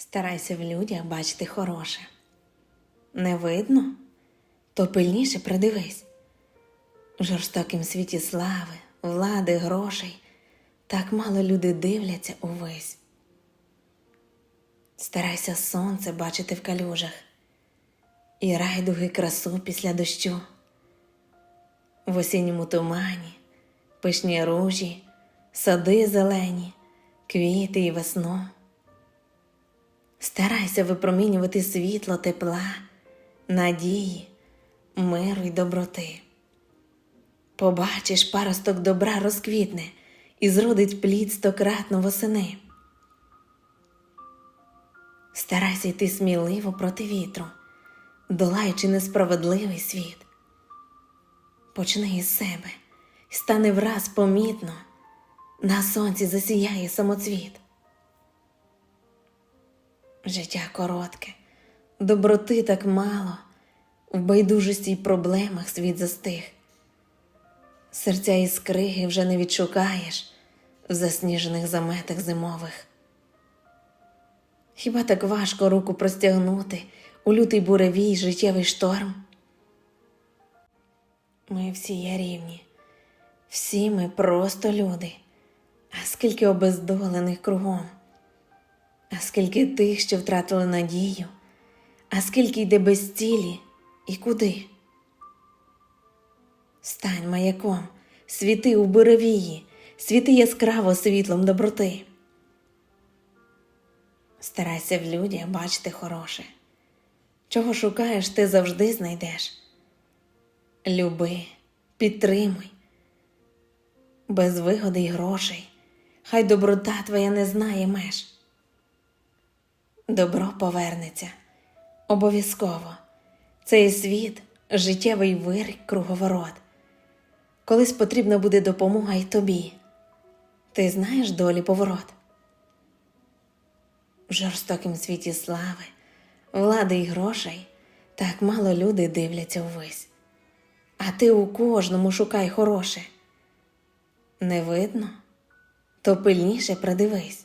Старайся в людях бачити хороше. Не видно? То пильніше придивись. В жорстокім світі слави, влади, грошей так мало люди дивляться увесь. Старайся сонце бачити в калюжах і райдуги красу після дощу. В осінньому тумані, пишні ружі, сади зелені, квіти і весну. Старайся випромінювати світло тепла, надії, миру й доброти. Побачиш, паросток добра розквітне і зродить плід стократно восени. Старайся йти сміливо проти вітру, долаючи несправедливий світ. Почни із себе стане враз помітно, на сонці засіяє самоцвіт. Життя коротке, доброти так мало, в байдужості й проблемах світ застиг. Серця і скриги вже не відшукаєш в засніжених заметах зимових. Хіба так важко руку простягнути у лютий буревій життєвий шторм? Ми всі є рівні, всі ми просто люди, а скільки обездолених кругом, скільки тих, що втратили надію, а скільки йде без цілі і куди? Стань маяком, світи у буревії, світи яскраво світлом доброти. Старайся в людях бачити хороше. Чого шукаєш, ти завжди знайдеш. Люби, підтримуй, без вигоди й грошей, хай доброта твоя не знає меж. Добро повернеться обов'язково. Цей світ життєвий вир, круговорот. Колись потрібна буде допомога й тобі. Ти знаєш долі поворот. В жорстокім світі слави, влади й грошей так мало люди дивляться увесь. А ти у кожному шукай хороше. Не видно, то пильніше придивись.